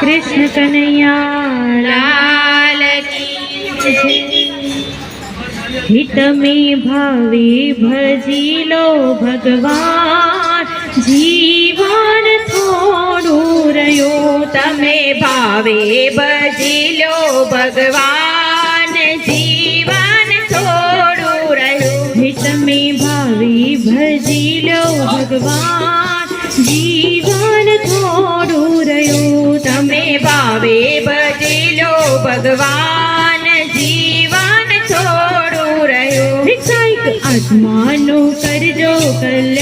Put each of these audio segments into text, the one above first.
कृष्ण कन्हैया लाल हित में भावे भजी लो भगवान। जीवन થોડું રહ્યું તમે ભાવે ભજી भगवान। जी ભગવાન, જીવન થોડું રહ્યું. તમે ભાવે બજી લો ભગવાન, જીવન થોડું રહ્યું. આત્માનું કરજો કલ્યાણ.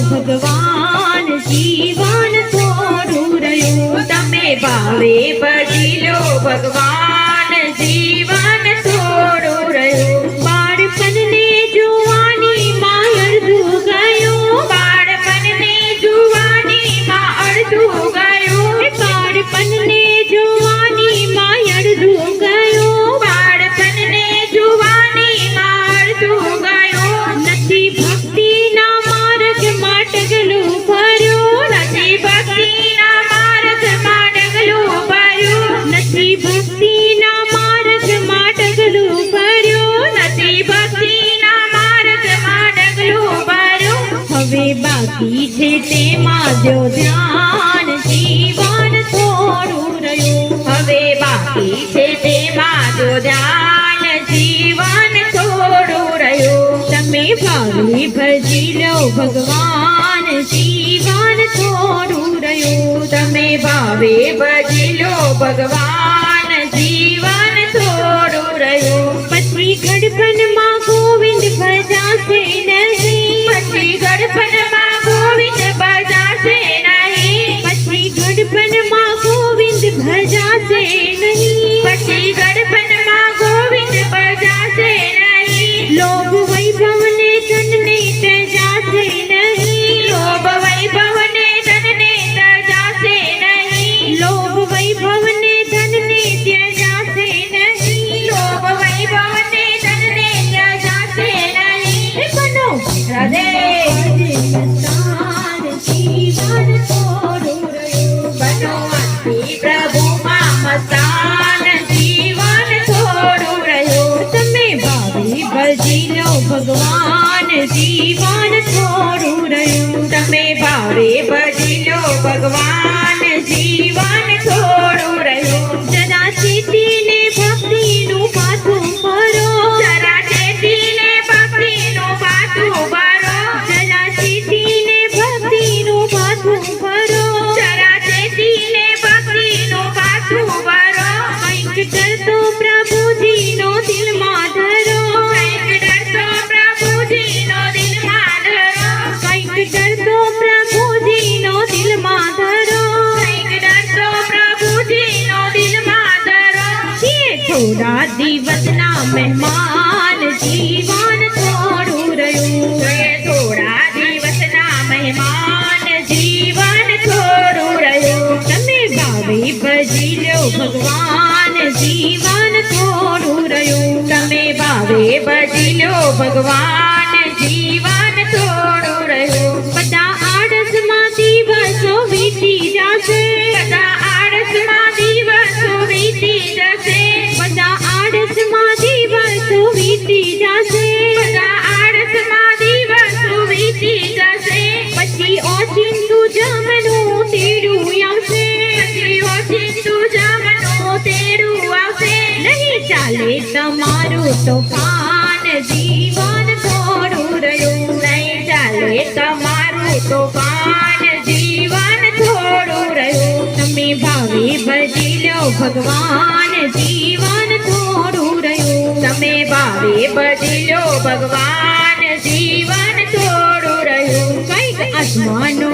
ભગવાન જીવન થોડું રહ્યું. તમે ભાવે બદલો ભગવાન. શક્તિ છે તેમાં જો ધ્યાન જીવન થોડું રહ્યું. હવે બાકી છે તેમાં જો ધ્યાન જીવન થોડું રહ્યું તમે ભાવી ભજી લો ભગવાન જીવન થોડું રહ્યું. તમે ભાવે ભજી લો ભગવાન. जीवन जीवन પૂરા દિવસના મહેમાન જીવન થોડું રહ્યું થોડા દિવસના મહેમાન જીવન થોડું રહ્યું તમે બાવી ભજી લો ભગવાન જીવન થોડું રહ્યું તમે બાવે ભજી લો ભગવાન ચાલે તમારું તોફાન, જીવન થોડું રહ્યું. નહીં ચાલે તમારું તોફાન, જીવન થોડું રહ્યું. તમે ભાવે ભજી લો ભગવાન, જીવન થોડું રહ્યું. તમે ભાવે ભજી લો ભગવાન, જીવન થોડું રહ્યું. કંઈક આસમાન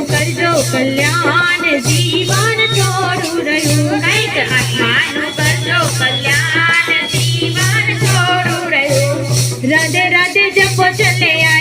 કલ્યાણ જીવન થોડું રહ્યું કઈક આત્માનું